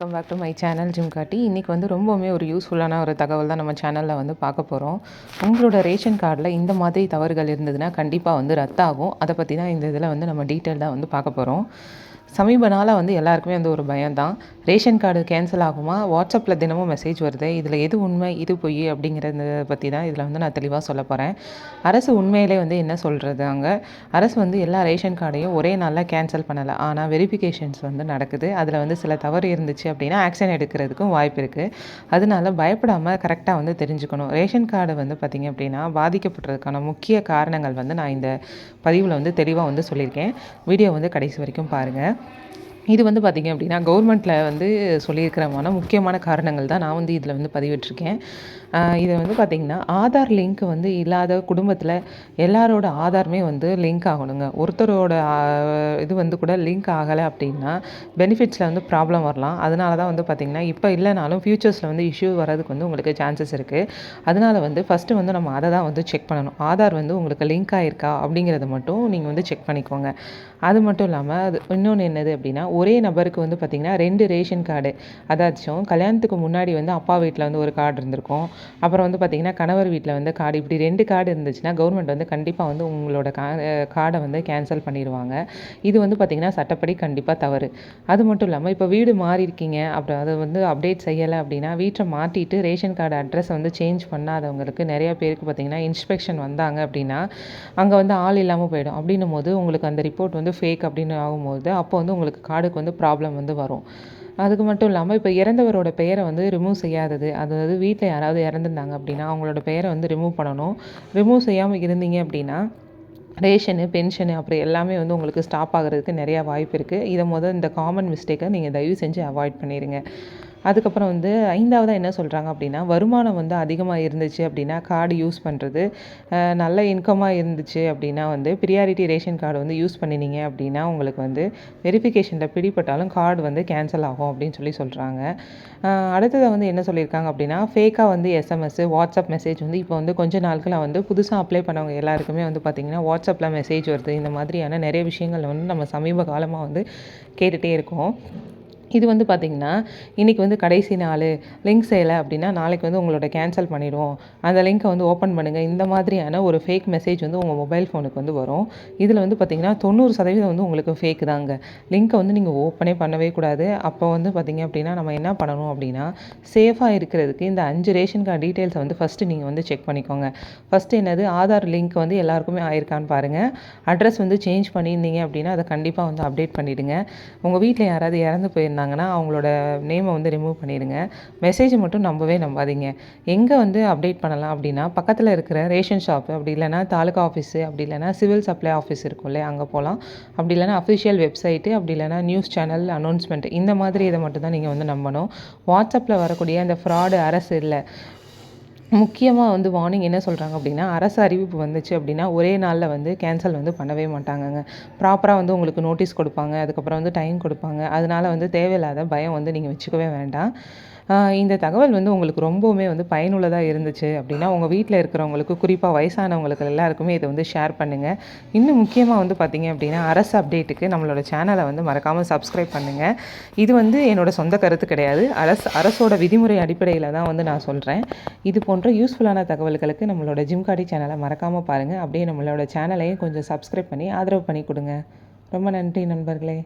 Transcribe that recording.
Welcome back to my channel gym காட்டி இன்றைக்கி வந்து ரொம்பவுமே ஒரு யூஸ்ஃபுல்லான ஒரு தகவல் தான் நம்ம சேனலில் வந்து பார்க்க போகிறோம் உங்களோட ரேஷன் கார்டில் இந்த மாதிரி தவறுகள் இருந்ததுன்னா கண்டிப்பாக வந்து ரத்தாகும். அதை பற்றி தான் இந்த இதில் வந்து நம்ம டீட்டெயில்டாக வந்து பார்க்க போகிறோம் சமீப நாளாக வந்து எல்லாருக்குமே வந்து ஒரு பயம் தான். ரேஷன் கார்டு கேன்சல் ஆகுமா? வாட்ஸ்அப்பில் தினமும் மெசேஜ் வருது இதில் எது உண்மை இது பொய் அப்படிங்கிறத பற்றி தான் இதில் வந்து நான் தெளிவாக சொல்ல போகிறேன் அரசு உண்மையிலே வந்து என்ன சொல்கிறது அங்கே? அரசு வந்து எல்லா ரேஷன் கார்டையும் ஒரே நாளில் கேன்சல் பண்ணலை. ஆனால் வெரிஃபிகேஷன்ஸ் வந்து நடக்குது. அதில் வந்து சில தவறு இருந்துச்சு அப்படின்னா ஆக்ஷன் எடுக்கிறதுக்கும் வாய்ப்பு இருக்குது அதனால பயப்படாமல் கரெக்டாக வந்து தெரிஞ்சுக்கணும். ரேஷன் கார்டு வந்து பார்த்திங்க அப்படின்னா பாதிக்கப்படுறதுக்கான முக்கிய காரணங்கள் வந்து நான் இந்த பதிவில் வந்து தெளிவாக வந்து சொல்லியிருக்கேன். வீடியோ வந்து கடைசி வரைக்கும் பாருங்கள் இது வந்து பார்த்திங்க அப்படின்னா கவர்மெண்ட்டில் வந்து சொல்லியிருக்கிறமான முக்கியமான காரணங்கள் தான் நான் வந்து இதில் வந்து பதிவிட்டிருக்கேன். இதை வந்து பார்த்திங்கன்னா ஆதார் லிங்க் வந்து இல்லாத குடும்பத்தில் எல்லாரோட ஆதாருமே வந்து லிங்க் ஆகணுங்க. ஒருத்தரோட இது வந்து கூட லிங்க் ஆகலை அப்படின்னா பெனிஃபிட்ஸில் வந்து ப்ராப்ளம் வரலாம். அதனால தான் வந்து பார்த்திங்கன்னா இப்போ இல்லைனாலும் ஃப்யூச்சர்ஸில் வந்து இஷ்யூ வரதுக்கு வந்து உங்களுக்கு சான்சஸ் இருக்குது அதனால் வந்து ஃபஸ்ட்டு வந்து நம்ம அதை தான் வந்து செக் பண்ணணும். ஆதார் வந்து உங்களுக்கு லிங்க் ஆகிருக்கா அப்படிங்கிறத மட்டும் நீங்கள் வந்து செக் பண்ணிக்கோங்க. அது மட்டும் இல்லாமல் அது இன்னொன்று என்னது அப்படின்னா ஒரே நபருக்கு வந்து பார்த்திங்கன்னா ரெண்டு ரேஷன் கார்டு. அதாச்சும் கல்யாணத்துக்கு முன்னாடி வந்து அப்பா வீட்டில் வந்து ஒரு கார்டு இருந்திருக்கும். அப்புறம் வந்து பார்த்திங்கன்னா கணவர் வீட்டில் வந்து கார்டு. இப்படி ரெண்டு கார்டு இருந்துச்சுன்னா கவர்மெண்ட் வந்து கண்டிப்பாக வந்து உங்களோட கா கார்டை வந்து கேன்சல் பண்ணிடுவாங்க. இது வந்து பார்த்திங்கன்னா சட்டப்படி கண்டிப்பாக தவறு. அது மட்டும் இல்லாமல் இப்போ வீடு மாறியிருக்கீங்க அப்புறம் அதை வந்து அப்டேட் செய்யலை அப்படின்னா வீட்டை மாற்றிட்டு ரேஷன் கார்டு அட்ரஸ் வந்து சேஞ்ச் பண்ணாதவங்களுக்கு நிறையா பேருக்கு பார்த்திங்கன்னா இன்ஸ்பெக்ஷன் வந்தாங்க அப்படின்னா அங்கே வந்து ஆள் இல்லாமல் போயிடும். அப்படின்னும் போது உங்களுக்கு அந்த ரிப்போர்ட் வந்து ஃபேக் அப்படின்னு ஆகும்போது அப்போ வந்து உங்களுக்கு கார்டு கார்டுக்கு வந்து ப்ராப்ளம் வந்து வரும். அதுக்கு மட்டும் இல்லாமல் இப்போ இறந்தவரோட பெயரை வந்து ரிமூவ் செய்யாதது. அதாவது வீட்டில் யாராவது இறந்துருந்தாங்க அப்படின்னா அவங்களோட பெயரை வந்து ரிமூவ் பண்ணணும். ரிமூவ் செய்யாமல் இருந்தீங்க அப்படின்னா ரேஷனு பென்ஷனு அப்புறம் எல்லாமே வந்து உங்களுக்கு ஸ்டாப் ஆகிறதுக்கு நிறையா வாய்ப்பு இருக்குது இதை முதல் இந்த காமன் மிஸ்டேக்கை நீங்கள் தயவு செஞ்சு அவாய்ட் பண்ணிடுங்க அதுக்கப்புறம் வந்து ஐந்தாவதாக என்ன சொல்கிறாங்க அப்படின்னா வருமானம் வந்து அதிகமாக இருந்துச்சு அப்படின்னா கார்டு யூஸ் பண்ணுறது நல்ல இன்கமாக இருந்துச்சு அப்படின்னா வந்து ப்ரியாரிட்டி ரேஷன் கார்டு வந்து யூஸ் பண்ணினீங்க அப்படின்னா உங்களுக்கு வந்து வெரிஃபிகேஷனில் பிடிப்பட்டாலும் கார்டு வந்து கேன்சல் ஆகும் அப்படின்னு சொல்லி சொல்கிறாங்க அடுத்ததை வந்து என்ன சொல்லியிருக்காங்க அப்படின்னா ஃபேக்காக வந்து எஸ்எம்எஸ் வாட்ஸ்அப் மெசேஜ் வந்து இப்போ வந்து கொஞ்ச நாட்களாக வந்து புதுசாக அப்ளை பண்ணவங்க எல்லாருக்குமே வந்து பார்த்திங்கன்னா வாட்ஸ்அப்பில் மெசேஜ் வருது. இந்த மாதிரியான நிறைய விஷயங்கள் வந்து நம்ம சமீப காலமாக வந்து கேட்டுகிட்டே இருக்கோம். இது வந்து பார்த்திங்கன்னா இன்றைக்கி வந்து கடைசி நாள் லிங்க் செய்யலை அப்படின்னா நாளைக்கு வந்து உங்களோட கேன்சல் பண்ணிவிடுவோம் அந்த லிங்க்கை வந்து ஓப்பன் பண்ணுங்கள் இந்த மாதிரியான ஒரு ஃபேக் மெசேஜ் வந்து உங்கள் மொபைல் ஃபோனுக்கு வந்து வரும். இதில் வந்து பார்த்திங்கன்னா தொண்ணூறு சதவீதம் வந்து உங்களுக்கு ஃபேக் தாங்க. லிங்க்கை வந்து நீங்கள் ஓப்பனே பண்ணவே கூடாது. அப்போ வந்து பார்த்திங்க அப்படின்னா நம்ம என்ன பண்ணணும் அப்படின்னா சேஃபாக இருக்கிறதுக்கு இந்த அஞ்சு ரேஷன் கார்டு டீட்டெயில்ஸை வந்து ஃபஸ்ட்டு நீங்கள் வந்து செக் பண்ணிக்கோங்க. ஃபஸ்ட்டு என்னது? ஆதார் லிங்க் வந்து எல்லாருக்குமே ஆயிருக்கான்னு பாருங்கள் அட்ரஸ் வந்து சேஞ்ச் பண்ணியிருந்தீங்க அப்படின்னா அதை கண்டிப்பாக வந்து அப்டேட் பண்ணிவிடுங்க உங்கள் வீட்டில் யாராவது இறந்து போயிருந்தா இருந்தாங்கன்னா அவங்களோட நேமை வந்து ரிமூவ் பண்ணிடுங்க. மெசேஜை மட்டும் நம்பவே நம்பாதீங்க. எங்கே வந்து அப்டேட் பண்ணலாம் அப்படின்னா பக்கத்தில் இருக்கிற ரேஷன் ஷாப்பு அப்படி இல்லைனா தாலுகா ஆஃபீஸு அப்படி இல்லைனா சிவில் சப்ளை ஆஃபீஸ் இருக்கும் இல்லையா அங்கே போகலாம் அப்படி இல்லைனா அஃபிஷியல் வெப்சைட்டு அப்படி இல்லைனா நியூஸ் சேனல் அனௌன்ஸ்மெண்ட் இந்த மாதிரி இதை மட்டும் தான் நீங்கள் வந்து நம்பணும். வாட்ஸ்அப்பில் வரக்கூடிய அந்த ஃப்ராடு அரசு இல்லை. முக்கியமாக வந்து வார்னிங் என்ன சொல்கிறாங்க அப்படின்னா அரசு அறிவிப்பு வந்துச்சு அப்படின்னா ஒரே நாளில் வந்து கேன்சல் வந்து பண்ணவே மாட்டாங்கங்க. ப்ராப்பராக வந்து உங்களுக்கு நோட்டீஸ் கொடுப்பாங்க அதுக்கப்புறம் வந்து டைம் கொடுப்பாங்க. அதனால வந்து தேவையில்லாத பயம் வந்து நீங்கள் வச்சுக்கவே வேண்டாம். இந்த தகவல் வந்து உங்களுக்கு ரொம்பவுமே வந்து பயனுள்ளதாக இருந்துச்சு அப்படின்னா உங்கள் வீட்டில் இருக்கிறவங்களுக்கு குறிப்பாக வயசானவங்களுக்கு எல்லாருக்குமே இதை வந்து ஷேர் பண்ணுங்கள் இன்னும் முக்கியமாக வந்து பார்த்திங்க அப்படின்னா அரசு அப்டேட்டுக்கு நம்மளோட சேனலை வந்து மறக்காமல் சப்ஸ்கிரைப் பண்ணுங்கள் இது வந்து என்னோடய சொந்த கருத்து கிடையாது. அரசு அரசோட விதிமுறை அடிப்படையில் தான் வந்து நான் சொல்கிறேன் இது போன்ற யூஸ்ஃபுல்லான தகவல்களுக்கு நம்மளோட ஜிம்காடி சேனலை மறக்காமல் பாருங்கள் அப்படியே நம்மளோட சேனலையும் கொஞ்சம் சப்ஸ்கிரைப் பண்ணி ஆதரவு பண்ணி கொடுங்க. ரொம்ப நன்றி நண்பர்களே.